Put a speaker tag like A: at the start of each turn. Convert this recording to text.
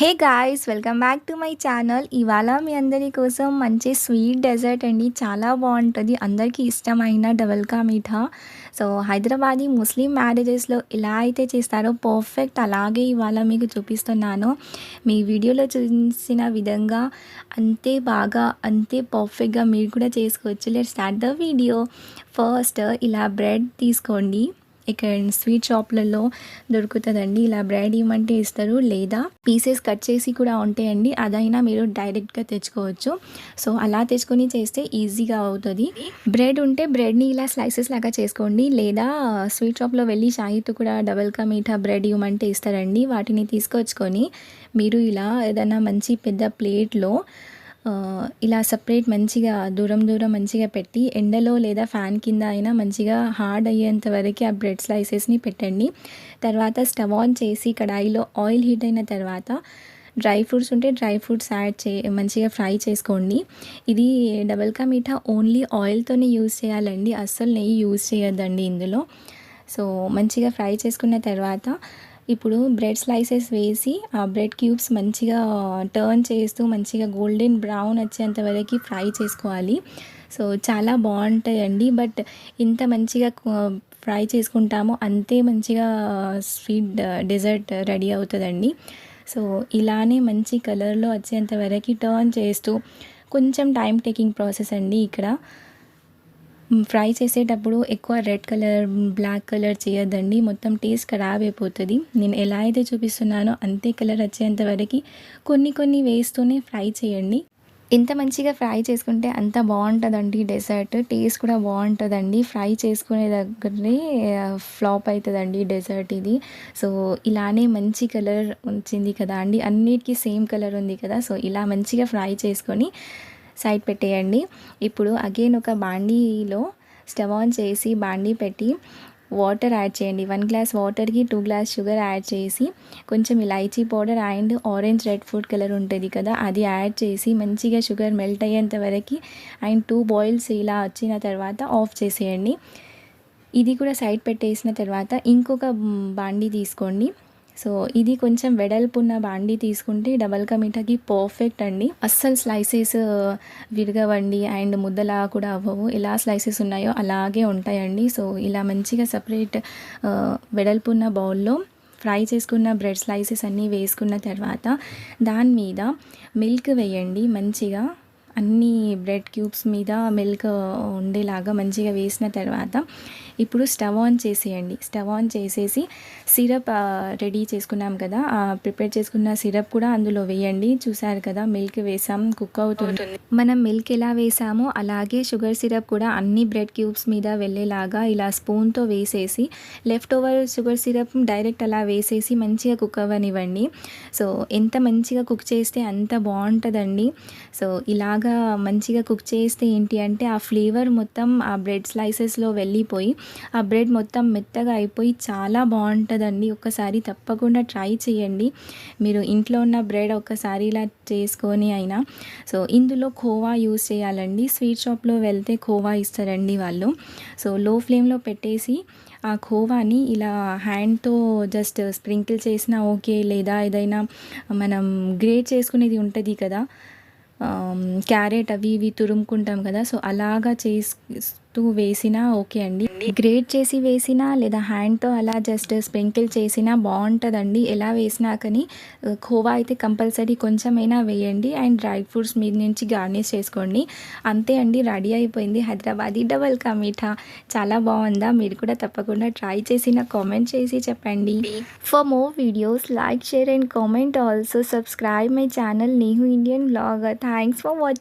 A: Hey guys welcome back to my channel. ఇవాళ మీ అందరి కోసం మంచి స్వీట్ డెజర్ట్ అండి. చాలా బాగుంటుంది. అందరికీ ఇష్టమైన డబల్కా మీఠా. సో హైదరాబాదీ ముస్లిం మ్యారేజెస్లో ఎలా అయితే చేస్తారో పర్ఫెక్ట్ అలాగే ఇవాళ మీకు చూపిస్తున్నాను. మీ వీడియోలో చూసిన విధంగా అంతే బాగా అంతే పర్ఫెక్ట్గా మీరు కూడా చేసుకోవచ్చు. Let start the video. First ఇలా బ్రెడ్ తీసుకోండి. ఇక్కడ స్వీట్ షాప్లలో దొరుకుతుందండి. ఇలా బ్రెడ్ ఇవ్వమంటే ఇస్తారు లేదా పీసెస్ కట్ చేసి కూడా ఉంటాయండి. అదైనా మీరు డైరెక్ట్గా తెచ్చుకోవచ్చు. సో అలా తెచ్చుకొని చేస్తే ఈజీగా అవుతుంది. బ్రెడ్ ఉంటే బ్రెడ్ని ఇలా స్లైసెస్ లాగా చేసుకోండి. లేదా స్వీట్ షాప్లో వెళ్ళి షాయితో కూడా డబల్ కా మీఠా బ్రెడ్ ఇవ్వమంటే ఇస్తారండి. వాటిని తీసుకొచ్చుకొని మీరు ఇలా ఏదైనా మంచి పెద్ద ప్లేట్లో ఇలా సపరేట్ మంచిగా దూరం దూరం మంచిగా పెట్టి ఎండలో లేదా ఫ్యాన్ కింద అయినా మంచిగా హార్డ్ అయ్యేంత వరకు ఆ బ్రెడ్ స్లైసెస్ని పెట్టండి. తర్వాత స్టవ్ ఆన్ చేసి కడాయిలో ఆయిల్ హీట్ అయిన తర్వాత డ్రై ఫ్రూట్స్ ఉంటే డ్రై ఫ్రూట్స్ యాడ్ చే మంచిగా ఫ్రై చేసుకోండి. ఇది double ka meetha only ఆయిల్తోనే use చేయాలండి. అస్సలు నెయ్యి యూజ్ చేయొద్దండి ఇందులో. సో మంచిగా ఫ్రై చేసుకున్న తర్వాత ఇప్పుడు బ్రెడ్ స్లైసెస్ వేసి ఆ బ్రెడ్ క్యూబ్స్ మంచిగా టర్న్ చేస్తూ మంచిగా గోల్డెన్ బ్రౌన్ వచ్చేంత వరకు ఫ్రై చేసుకోవాలి. సో చాలా బాగుంటాయండి. బట్ ఇంత మంచిగా ఫ్రై చేసుకుంటామో అంతే మంచిగా స్వీట్ డెజర్ట్ రెడీ అవుతుందండి. సో ఇలానే మంచి కలర్లో వచ్చేంత వరకు టర్న్ చేస్తూ కొంచెం టైం టేకింగ్ ప్రాసెస్ అండి ఇక్కడ. ఫ్రై చేసేటప్పుడు ఎక్కువ రెడ్ కలర్ బ్లాక్ కలర్ చేయొద్దండి. మొత్తం టేస్ట్ ఖరాబ్ అయిపోతుంది. నేను ఎలా అయితే చూపిస్తున్నానో అంతే కలర్ వచ్చేంత వరకు కొన్ని కొన్ని వేస్తూనే ఫ్రై చేయండి. ఎంత మంచిగా ఫ్రై చేసుకుంటే అంత బాగుంటుందండి డెజర్ట్. టేస్ట్ కూడా బాగుంటుందండి. ఫ్రై చేసుకునే దగ్గరే ఫ్లాప్ అవుతుందండి డెజర్ట్ ఇది. సో ఇలానే మంచి కలర్ వచ్చింది కదా అండి. అన్నిటికీ సేమ్ కలర్ ఉంది కదా. సో ఇలా మంచిగా ఫ్రై చేసుకొని సైడ్ పెట్టేయండి. ఇప్పుడు అగైన్ ఒక బాండీలో స్టవ్ ఆన్ చేసి బాండీ పెట్టి వాటర్ యాడ్ చేయండి. వన్ గ్లాస్ వాటర్కి టూ గ్లాస్ షుగర్ యాడ్ చేసి కొంచెం elaichi powder and orange red food colour ఉంటుంది కదా అది యాడ్ చేసి మంచిగా షుగర్ మెల్ట్ అయ్యేంత వరకు అండ్ టూ బాయిల్స్ ఇలా వచ్చిన తర్వాత ఆఫ్ చేసేయండి. ఇది కూడా సైడ్ పెట్టేసిన తర్వాత ఇంకొక బాండీ తీసుకోండి. సో ఇది కొంచెం వెడల్పున్న బాండి తీసుకుంటే డబల్ కా పర్ఫెక్ట్ అండి. అస్సలు స్లైసెస్ uh, విరగవండి అండ్ ముద్దలా కూడా అవ్వవు. ఎలా స్లైసెస్ ఉన్నాయో అలాగే ఉంటాయండి. సో ఇలా మంచిగా సపరేట్ uh, వెడల్పున్న బౌల్లో ఫ్రై చేసుకున్న బ్రెడ్ స్లైసెస్ అన్నీ వేసుకున్న తర్వాత దాని మీద మిల్క్ వేయండి. మంచిగా అన్ని బ్రెడ్ క్యూబ్స్ మీద మిల్క్ ఉండేలాగా మంచిగా వేసిన తర్వాత ఇప్పుడు స్టవ్ ఆన్ చేసేయండి. స్టవ్ ఆన్ చేసేసి సిరప్ రెడీ చేసుకున్నాం కదా. ప్రిపేర్ చేసుకున్న సిరప్ కూడా అందులో వేయండి. చూసారు కదా మిల్క్ వేసాం కుక్ అవుతుంది. మనం మిల్క్ ఎలా వేసామో అలాగే షుగర్ సిరప్ కూడా అన్ని బ్రెడ్ క్యూబ్స్ మీద వెళ్ళేలాగా ఇలా స్పూన్తో వేసేసి left over sugar syrup direct అలా వేసేసి మంచిగా కుక్ అవ్వనివ్వండి. సో ఎంత మంచిగా కుక్ చేస్తే అంత బాగుంటుందండి. సో బాగా మంచిగా కుక్ చేస్తే ఏంటి అంటే ఆ ఫ్లేవర్ మొత్తం ఆ బ్రెడ్ స్లైసెస్లో వెళ్ళిపోయి ఆ బ్రెడ్ మొత్తం మెత్తగా అయిపోయి చాలా బాగుంటుందండి. ఒకసారి తప్పకుండా ట్రై చేయండి. మీరు ఇంట్లో ఉన్న బ్రెడ్ ఒకసారి ఇలా చేసుకొని అయినా. సో ఇందులో ఖోవా యూస్ చేయాలండి. స్వీట్ షాప్లో వెళ్తే ఖోవా ఇస్తారండి వాళ్ళు. సో లో ఫ్లేమ్లో పెట్టేసి ఆ ఖోవాని ఇలా హ్యాండ్తో జస్ట్ స్ప్రింకిల్ చేసినా ఓకే లేదా ఏదైనా మనం గ్రేట్ చేసుకునేది ఉంటుంది కదా క్యారెట్ అవి ఇవి తురుముకుంటాం కదా సో అలాగా చేసి టూ వేసినా ఓకే అండి. గ్రేట్ చేసి వేసినా లేదా హ్యాండ్తో అలా జస్ట్ స్ప్రింకిల్ చేసినా బాగుంటుందండి. ఎలా వేసినా కానీ ఖోవా అయితే కంపల్సరీ కొంచెమైనా వేయండి. అండ్ డ్రై ఫ్రూట్స్ మీద నుంచి గార్నిష్ చేసుకోండి. అంతే అండి రెడీ అయిపోయింది. హైదరాబాదీ డబల్ కా మీఠా చాలా బాగుందా? మీరు కూడా తప్పకుండా ట్రై చేసి కామెంట్ చేసి చెప్పండి. For more videos like share and comment also subscribe my channel Neehu Indian blog thanks for watching